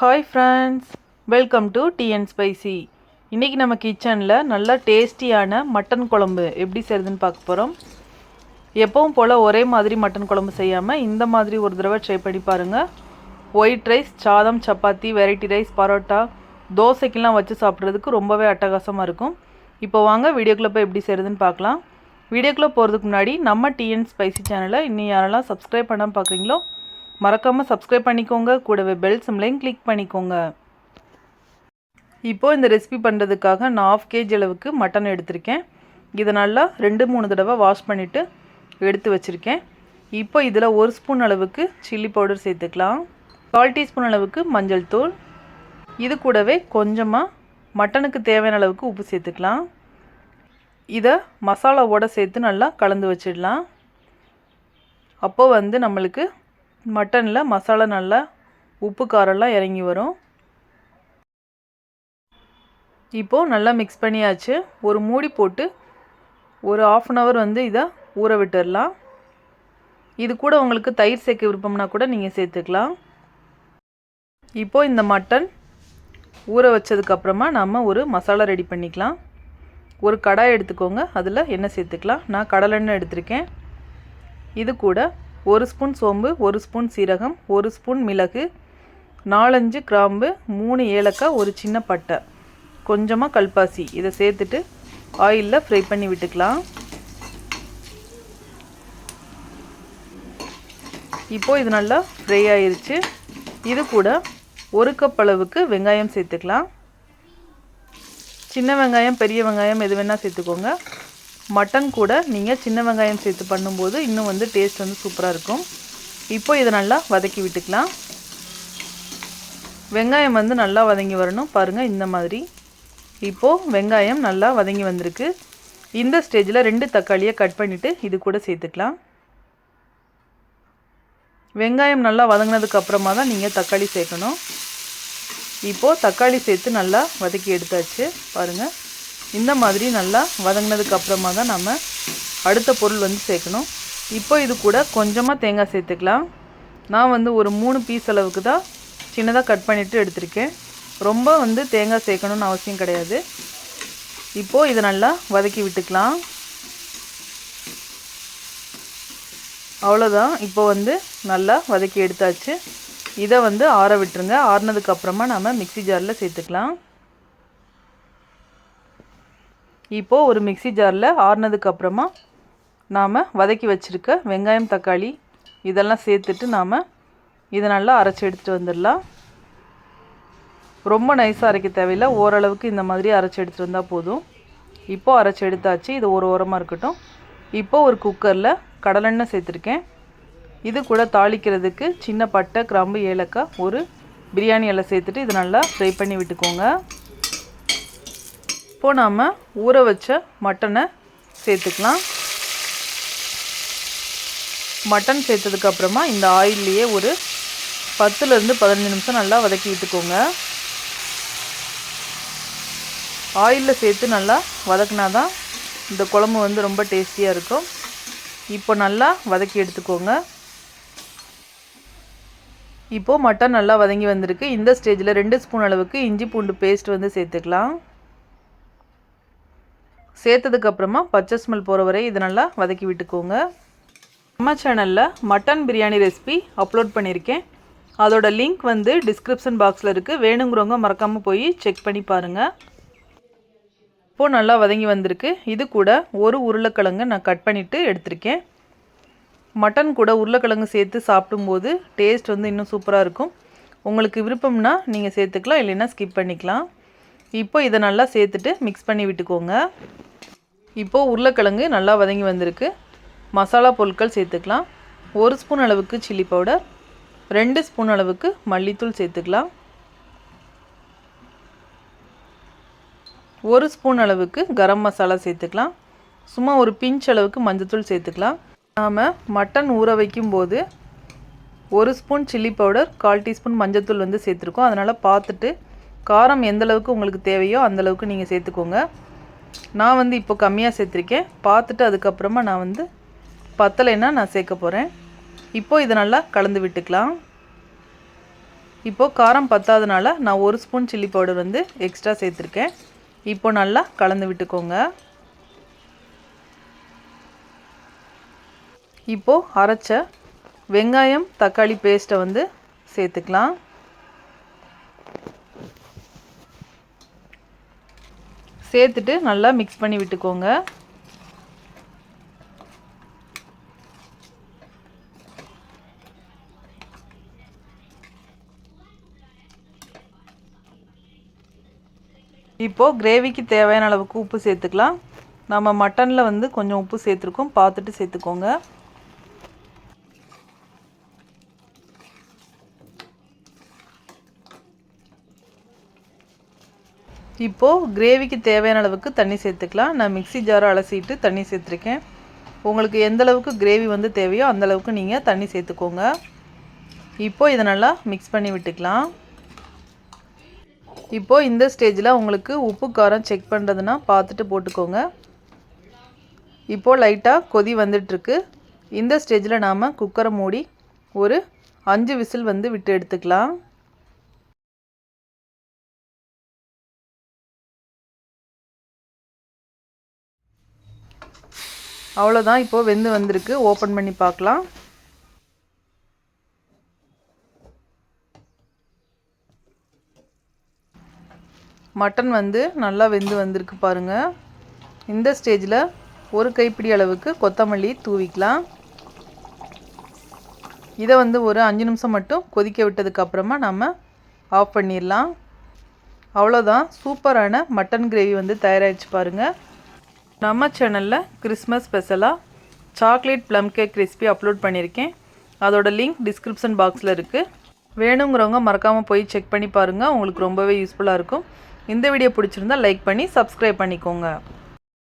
Hi friends welcome to TN spicy இன்றைக்கி நம்ம கிச்சனில் நல்லா டேஸ்டியான மட்டன் குழம்பு எப்படி செய்கிறதுன்னு பார்க்க போகிறோம் எப்பவும் போல் ஒரே மாதிரி மட்டன் குழம்பு செய்யாமல் இந்த மாதிரி ஒரு தடவை ட்ரை பண்ணி பாருங்கள் ஒயிட் ரைஸ் சாதம் சப்பாத்தி வெரைட்டி ரைஸ் பரோட்டா தோசைக்கெல்லாம் வச்சு சாப்பிட்றதுக்கு ரொம்பவே அட்டகாசமாக இருக்கும். இப்போ வாங்க வீடியோக்குள்ளே போய் எப்படி செய்கிறதுன்னு பார்க்கலாம். வீடியோக்குள்ளே போகிறதுக்கு முன்னாடி நம்ம டிஎன் ஸ்பைசி சேனலை இன்னும் யாரெல்லாம் சப்ஸ்கிரைப் பண்ணாமல் பார்க்குறீங்களோ மறக்காமல் சப்ஸ்கிரைப் பண்ணிக்கோங்க. கூடவே பெல் சிம்லையும் கிளிக் பண்ணிக்கோங்க. இப்போது இந்த ரெசிபி பண்ணுறதுக்காக நான் ஆஃப் கேஜி அளவுக்கு மட்டன் எடுத்திருக்கேன். இதை நல்லா ரெண்டு மூணு தடவை வாஷ் பண்ணிவிட்டு எடுத்து வச்சுருக்கேன். இப்போ இதில் ஒரு ஸ்பூன் அளவுக்கு சில்லி பவுடர் சேர்த்துக்கலாம். கால் டீஸ்பூன் அளவுக்கு மஞ்சள் தூள். இது கூடவே கொஞ்சமாக மட்டனுக்கு தேவையான அளவுக்கு உப்பு சேர்த்துக்கலாம். இதை மசாலாவோடு சேர்த்து நல்லா கலந்து வச்சிடலாம். அப்போது வந்து நம்மளுக்கு மட்டனில் மசாலா நல்லா உப்பு காரெல்லாம் இறங்கி வரும். இப்போது நல்லா மிக்ஸ் பண்ணியாச்சு. ஒரு மூடி போட்டு ஒரு ஆஃப் அன் ஹவர் வந்து இதை ஊற விட்டுடலாம் இது கூட உங்களுக்கு தயிர் சேர்க்க விருப்பம்னா கூட நீங்கள் சேர்த்துக்கலாம். இப்போது இந்த மட்டன் ஊற வச்சதுக்கப்புறமா நம்ம ஒரு மசாலா ரெடி பண்ணிக்கலாம். ஒரு கடாய் எடுத்துக்கோங்க. அதில் எண்ணெய் சேர்த்துக்கலாம். நான் கடலெண்ணெய் எடுத்திருக்கேன். இது கூட ஒரு ஸ்பூன் சோம்பு ஒரு ஸ்பூன் சீரகம் ஒரு ஸ்பூன் மிளகு நாலஞ்சு கிராம்பு மூணு ஏலக்காய் ஒரு சின்ன பட்டை. கொஞ்சமாக கல்பாசி. இதை சேர்த்துட்டு ஆயிலில் ஃப்ரை பண்ணி விட்டுக்கலாம். இப்போது இது நல்லா ஃப்ரை ஆயிருச்சு. இது கூட ஒரு கப் அளவுக்கு வெங்காயம் சேர்த்துக்கலாம். சின்ன வெங்காயம் பெரிய வெங்காயம் எது வேணால் சேர்த்துக்கோங்க. மட்டன் கூட நீங்கள் சின்ன வெங்காயம் சேர்த்து பண்ணும்போது இன்னும் வந்து டேஸ்ட் வந்து சூப்பராக இருக்கும். இப்போ இதை நல்லா வதக்கி விட்டுக்கலாம். வெங்காயம் வந்து நல்லா வதங்கி வரணும். பாருங்கள் இந்த மாதிரி. இப்போது வெங்காயம் நல்லா வதங்கி வந்திருக்கு. இந்த ஸ்டேஜில் ரெண்டு தக்காளியை கட் பண்ணிவிட்டு இது கூட சேர்த்துக்கலாம். வெங்காயம் நல்லா வதங்கினதுக்கு அப்புறமா தான் நீங்கள் தக்காளி சேர்க்கணும். இப்போது தக்காளி சேர்த்து நல்லா வதக்கி எடுத்தாச்சு. பாருங்கள் இந்த மாதிரி நல்லா வதங்கினதுக்கு அப்புறமா தான் நம்ம அடுத்த பொருள் வந்து சேர்க்கணும். இப்போ இது கூட கொஞ்சமாக தேங்காய் சேர்த்துக்கலாம். நான் வந்து ஒரு மூணு பீஸ் அளவுக்கு தான் சின்னதாக கட் பண்ணிவிட்டு எடுத்திருக்கேன். ரொம்ப வந்து தேங்காய் சேர்க்கணும்னு அவசியம் கிடையாது. இப்போது இதை நல்லா வதக்கி விட்டுக்கலாம். அவ்வளோதான் இப்போ வந்து நல்லா வதக்கி எடுத்தாச்சு. இதை வந்து ஆற விட்டுருங்க. ஆறுனதுக்கப்புறமா நம்ம மிக்சி ஜாரில் சேர்த்துக்கலாம். இப்போது ஒரு மிக்சி ஜாரில் ஆறுனதுக்கு அப்புறமா நாம் வதக்கி வச்சுருக்க வெங்காயம் தக்காளி இதெல்லாம் சேர்த்துட்டு நாம் இதை நல்லா அரைச்சி எடுத்துகிட்டு வந்துடலாம். ரொம்ப நைஸாக அரைக்க தேவையில்லை. ஓரளவுக்கு இந்த மாதிரி அரைச்சி எடுத்துகிட்டு வந்தால் போதும். இப்போது அரைச்சி எடுத்தாச்சு. இது ஒரு ஓரமாக இருக்கட்டும். இப்போது ஒரு குக்கரில் கடலெண்ணெய் சேர்த்துருக்கேன். இது கூட தாளிக்கிறதுக்கு சின்ன பட்டை கிராம்பு ஏலக்காய் ஒரு பிரியாணி எல்லாம் சேர்த்துட்டு இது நல்லா ஃப்ரை பண்ணி விட்டுக்கோங்க. இப்போது நாம் ஊற வச்ச மட்டனை சேர்த்துக்கலாம். மட்டன் சேர்த்ததுக்கப்புறமா இந்த ஆயில்லையே ஒரு பத்துலேருந்து பதினஞ்சு நிமிஷம் நல்லா வதக்கி விட்டுக்கோங்க. ஆயிலில் சேர்த்து நல்லா வதக்கினா தான் இந்த குழம்பு வந்து ரொம்ப டேஸ்டியாக இருக்கும். இப்போ நல்லா வதக்கி எடுத்துக்கோங்க. இப்போது மட்டன் நல்லா வதங்கி வந்திருக்கு. இந்த ஸ்டேஜில் ரெண்டு ஸ்பூன் அளவுக்கு இஞ்சி பூண்டு பேஸ்ட் வந்து சேர்த்துக்கலாம். சேர்த்ததுக்கப்புறமா பச்சை ஸ்மெல் போகிற வரை இதை நல்லா வதக்கி விட்டுக்கோங்க. நம்ம சேனலில் மட்டன் பிரியாணி ரெசிபி அப்லோட் பண்ணியிருக்கேன். அதோட லிங்க் வந்து டிஸ்கிரிப்ஷன் பாக்ஸில் இருக்குது வேணுங்கிறவங்க மறக்காமல் போய் செக் பண்ணி பாருங்கள் இப்போது நல்லா வதங்கி வந்திருக்கு. இது கூட ஒரு உருளைக்கிழங்கு நான் கட் பண்ணிவிட்டு எடுத்திருக்கேன். மட்டன் கூட உருளைக்கிழங்கு சேர்த்து சாப்பிடும்போது டேஸ்ட் வந்து இன்னும் சூப்பராக இருக்கும். உங்களுக்கு விருப்பம்னா நீங்கள் சேர்த்துக்கலாம் இல்லைன்னா ஸ்கிப் பண்ணிக்கலாம். இப்போ இதை நல்லா சேர்த்துட்டு மிக்ஸ் பண்ணி விட்டுக்கோங்க. இப்போது உருளைக்கிழங்கு நல்லா வதங்கி வந்திருக்கு. மசாலா பொருட்கள் சேர்த்துக்கலாம். ஒரு ஸ்பூன் அளவுக்கு சில்லி பவுடர். ரெண்டு ஸ்பூன் அளவுக்கு மல்லித்தூள் சேர்த்துக்கலாம். ஒரு ஸ்பூன் அளவுக்கு கரம் மசாலா சேர்த்துக்கலாம். சும்மா ஒரு பிஞ்ச் அளவுக்கு மஞ்சத்தூள் சேர்த்துக்கலாம். நாம் மட்டன் ஊற வைக்கும்போது ஒரு ஸ்பூன் சில்லி பவுடர் கால் டீஸ்பூன் மஞ்சத்தூள் வந்து சேர்த்துருக்கோம். அதனால் பார்த்துட்டு காரம் எந்தளவுக்கு உங்களுக்கு தேவையோ அந்தளவுக்கு நீங்கள் சேர்த்துக்கோங்க. நான் வந்து இப்போ கம்மியாக சேர்த்துருக்கேன். பார்த்துட்டு அதுக்கப்புறமா நான் வந்து பத்தலைன்னா நான் சேர்க்க போகிறேன் இப்போது இதை நல்லா கலந்து விட்டுக்கலாம். இப்போது காரம் பத்தாதனால நான் ஒரு ஸ்பூன் சில்லி பவுடர் வந்து எக்ஸ்ட்ரா சேர்த்துருக்கேன். இப்போ நல்லா கலந்து விட்டுக்கோங்க. இப்போது அரைச்ச வெங்காயம் தக்காளி பேஸ்ட்டை வந்து சேர்த்துக்கலாம். சேர்த்துட்டு நல்லா மிக்ஸ் பண்ணி விட்டுக்கோங்க. இப்போது கிரேவிக்கு தேவையான அளவுக்கு உப்பு சேர்த்துக்கலாம். நம்ம மட்டனில் வந்து கொஞ்சம் உப்பு சேர்த்துருக்கோம். பார்த்துட்டு சேர்த்துக்கோங்க. இப்போது கிரேவிக்கு தேவையான அளவுக்கு தண்ணி சேர்த்துக்கலாம். நான் மிக்சி ஜாரை அலசிட்டு தண்ணி சேர்த்துருக்கேன். உங்களுக்கு எந்த அளவுக்கு கிரேவி வந்து தேவையோ அந்த அளவுக்கு நீங்கள் தண்ணி சேர்த்துக்கோங்க. இப்போது இதை நல்லா மிக்ஸ் பண்ணி விட்டுக்கலாம். இப்போது இந்த ஸ்டேஜில் உங்களுக்கு உப்பு காரம் செக் பண்ணுறதுனா பார்த்துட்டு போட்டுக்கோங்க. இப்போது லைட்டாக கொதி வந்துட்டுருக்கு. இந்த ஸ்டேஜில் நாம் குக்கரை மூடி ஒரு அஞ்சு விசில் வந்து விட்டு எடுத்துக்கலாம். அவ்வளோதான் இப்போது வெந்து வந்திருக்கு. ஓப்பன் பண்ணி பார்க்கலாம். மட்டன் வந்து நல்லா வெந்து வந்திருக்கு பாருங்கள் இந்த ஸ்டேஜில் ஒரு கைப்பிடி அளவுக்கு கொத்தமல்லி தூவிக்கலாம். இதை வந்து ஒரு அஞ்சு நிமிஷம் மட்டும் கொதிக்க விட்டதுக்கப்புறமா நம்ம ஆஃப் பண்ணிடலாம். அவ்வளோதான் சூப்பரான மட்டன் கிரேவி வந்து தயாராகிடுச்சு பாருங்கள் நம்ம சேனலில் கிறிஸ்மஸ் ஸ்பெஷலாக chocolate plum cake recipe upload பண்ணியிருக்கேன். அதோட லிங்க் டிஸ்கிரிப்ஷன் பாக்ஸில் இருக்குது வேணுங்கிறவங்க மறக்காமல் போய் செக் பண்ணி பாருங்கள் உங்களுக்கு ரொம்பவே யூஸ்ஃபுல்லாக இருக்கும். இந்த வீடியோ பிடிச்சிருந்தா லைக் பண்ணி சப்ஸ்கிரைப் பண்ணிக்கோங்க.